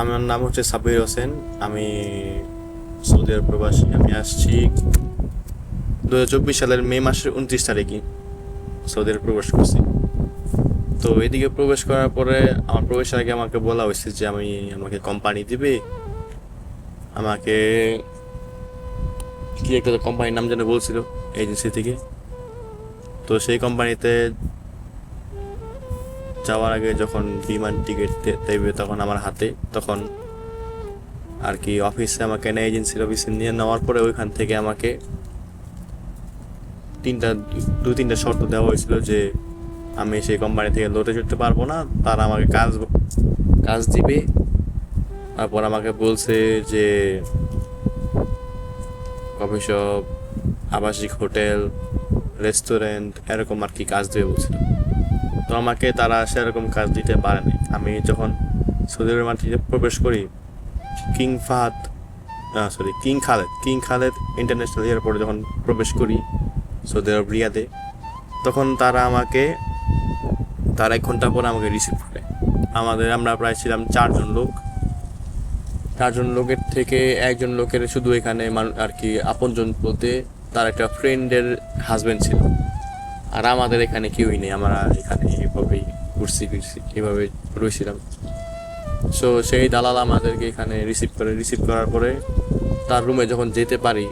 আমার নাম হচ্ছে সাব্বির হোসেন। আমি সৌদি আরব প্রবাসী। আমি আসছি দু হাজার চব্বিশ সালের মে মাসের উনত্রিশ তারিখে সৌদি আরব প্রবেশ করছি। তো এদিকে প্রবেশ করার পরে আমার প্রবেশের আগে আমাকে বলা হয়েছে যে আমি আমাকে কোম্পানি দিবে। আমাকে কি একটা কোম্পানির নাম যেন বলছিল এজেন্সি থেকে। তো সেই কোম্পানিতে যাওয়ার আগে যখন বিমান টিকিট দেবে তখন আমার হাতে, তখন আর কি অফিসে আমাকে নেয় এজেন্সির অফিসে নিয়ে নেওয়ার পরে ওইখান থেকে আমাকে তিনটা, দু, তিনটা শর্ত দেওয়া হয়েছিল যে আমি সেই কোম্পানি থেকে লড়ে চড়তে পারব না, তারা আমাকে কাজ কাজ দিবে। তারপর আমাকে বলছে যে কফি শপ আবাসিক হোটেল রেস্টুরেন্ট এরকম আর কি কাজ দেবে বলছিল। তো আমাকে তারা সেরকম কাজ দিতে পারেনি। আমি যখন সৌদি মাটিতে প্রবেশ করি, king Fahad sorry king Khaled king Khaled international এয়ারপোর্টে যখন প্রবেশ করি সৌদি আরব রিয়াদে, তখন তারা আমাকে, তার এক ঘণ্টা পর আমাকে রিসিভ করে। আমাদের, আমরা প্রায় ছিলাম চারজন লোক। চারজন লোকের থেকে একজন লোকের শুধু এখানে আর কি আপনজন বলতে তার একটা ফ্রেন্ডের হাজব্যান্ড ছিল। আর আমাদের এখানে কেউই নেই, আমরা এখানে এভাবেই ঘুরছি ফিরছি এভাবে রয়েছিলাম। সো সেই দালাল আমাদেরকে এখানে রিসিভ করে রিসিভ করার পরে তার রুমে যখন যেতে পারি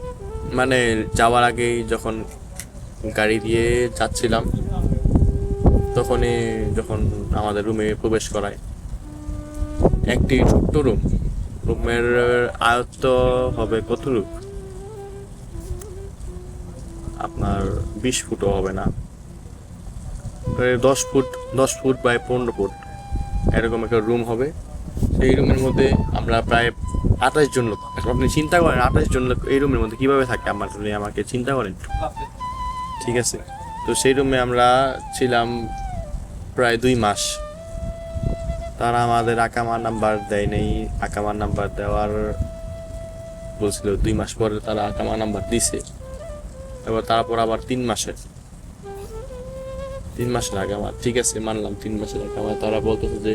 মানে যাওয়ার আগেই যখন গাড়ি দিয়ে যাচ্ছিলাম, তখনই যখন আমাদের রুমে প্রবেশ করায়, একটি ছোট্ট রুম রুমের আয়ত্ত হবে কতটুক? আপনার বিশ ফুটও হবে না। দশ ফুট দশ ফুট বাই পনেরো ফুট এরকম একটা রুম হবে। সেই রুমের মধ্যে আমরা প্রায় আঠাশ জন লোক। আপনি চিন্তা করেন, আঠাশ জন লোক এই রুমের মধ্যে কীভাবে থাকে? আমার আমাকে চিন্তা করেন। ঠিক আছে? তো সেই রুমে আমরা ছিলাম প্রায় দুই মাস। তারা আমাদের আকামার নাম্বার দেয় নেই। আকামার নাম্বার দেওয়ার বলছিল দুই মাস পরে তারা আকামার নাম্বার দিছে। এবার তারপর আবার তিন মাসের। তিন মাসের আগে আমার ঠিক আছে, মানলাম, তিন মাসের আগে আমার তারা বলতেছে যে,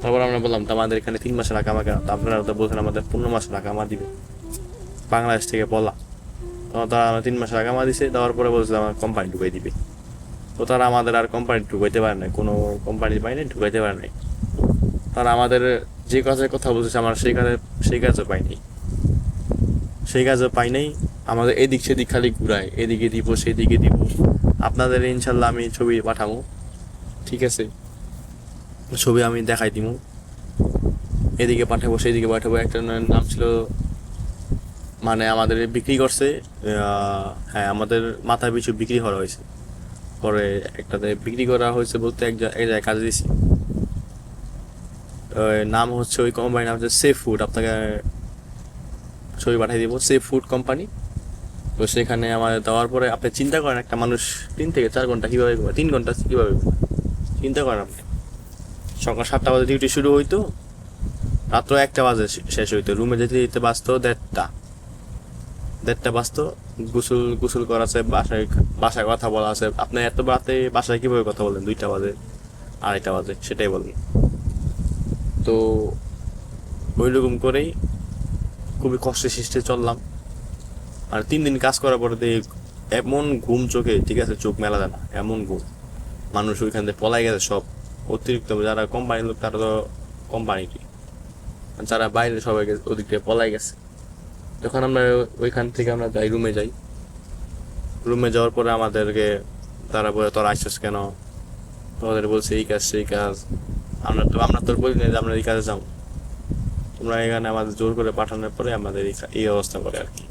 তারপর আমরা বললাম আমাদের এখানে তিন মাসের আগে আমাকে আপনারা বলছেন আমাদের পনেরো মাসের আগে আমার দিবে। বাংলাদেশ থেকে বলা। তখন তারা আমার তিন মাসের আগে আমার দিছে, দেওয়ার পরে বলছে আমার কোম্পানি ঢুকাই দিবে। তো তারা আমাদের আর কোম্পানি ঢুকাইতে পারে নাই, কোনো কোম্পানি পাই নাই ঢুকাইতে পারে নাই। তারা আমাদের যে কাজের কথা বলছে আমরা সেই কাজে সেই কাজও পাইনি। সেই কাজও পাই নাই। আমাদের এদিক সেদিক খালি ঘুরায়, এদিকে দিব, সেদিকে দিব। আপনাদের ইনশাল্লাহ আমি ছবি পাঠাবো। ঠিক আছে? ছবি আমি দেখাই দিব এদিকে পাঠাবো, সেদিকে পাঠাবো। একটা নাম ছিল মানে আমাদের বিক্রি করছে হ্যাঁ আমাদের মাথা পিছু বিক্রি করা হয়েছে। পরে একটাতে বিক্রি করা হয়েছে বলতে এক জায়গায় কাজে দিছি। নাম হচ্ছে ওই কোম্পানির নাম হচ্ছে সেফ ফুড আপনাকে ছবি পাঠিয়ে দিব। সেফ ফুড কোম্পানি তো সেখানে আমাদের দেওয়ার পরে আপনি চিন্তা করেন একটা মানুষ তিন থেকে চার ঘণ্টা কীভাবে ঘুমায়? তিন ঘণ্টা কীভাবে ঘুমায়? চিন্তা করেন আপনি। সকাল সাতটা বাজে ডিউটি শুরু হইতো, রাত্র একটা বাজে শেষ হইতো। রুমে যেতে যেতে বাঁচতো দেড়টা। দেড়টা বাঁচতো গোসল গোসল করা আছে বাসায় বাসায় কথা বলা আছে। আপনি এত রাতে বাসায় কীভাবে কথা বলেন? দুইটা বাজে, আড়াইটা বাজে, সেটাই বলেন। তো ওই রকম করেই খুবই কষ্টে সৃষ্টে চললাম। আর তিন দিন কাজ করার পরে এমন ঘুম চোখে, ঠিক আছে, চোখ মেলা যায় না, এমন ঘুম। মানুষ ওইখান থেকে পলাই গেছে সব। অতিরিক্ত যারা কোম্পানির লোক, তারা তো কোম্পানি যারা বাইরে সবাই ওদিক থেকে পলাই গেছে। যখন আমরা ওইখান থেকে আমরা যাই রুমে যাই। রুমে যাওয়ার পরে আমাদেরকে, তারা বলে, তোর আইসস কেন? তোমাদের বলছে, এই কাজ, সেই কাজ। আমরা তো, আমরা তোর বলি না যে আমরা এই কাজে যাব। তোমরা এখানে আমাদের জোর করে পাঠানোর পরে আমাদের এই অবস্থা করে আর কি।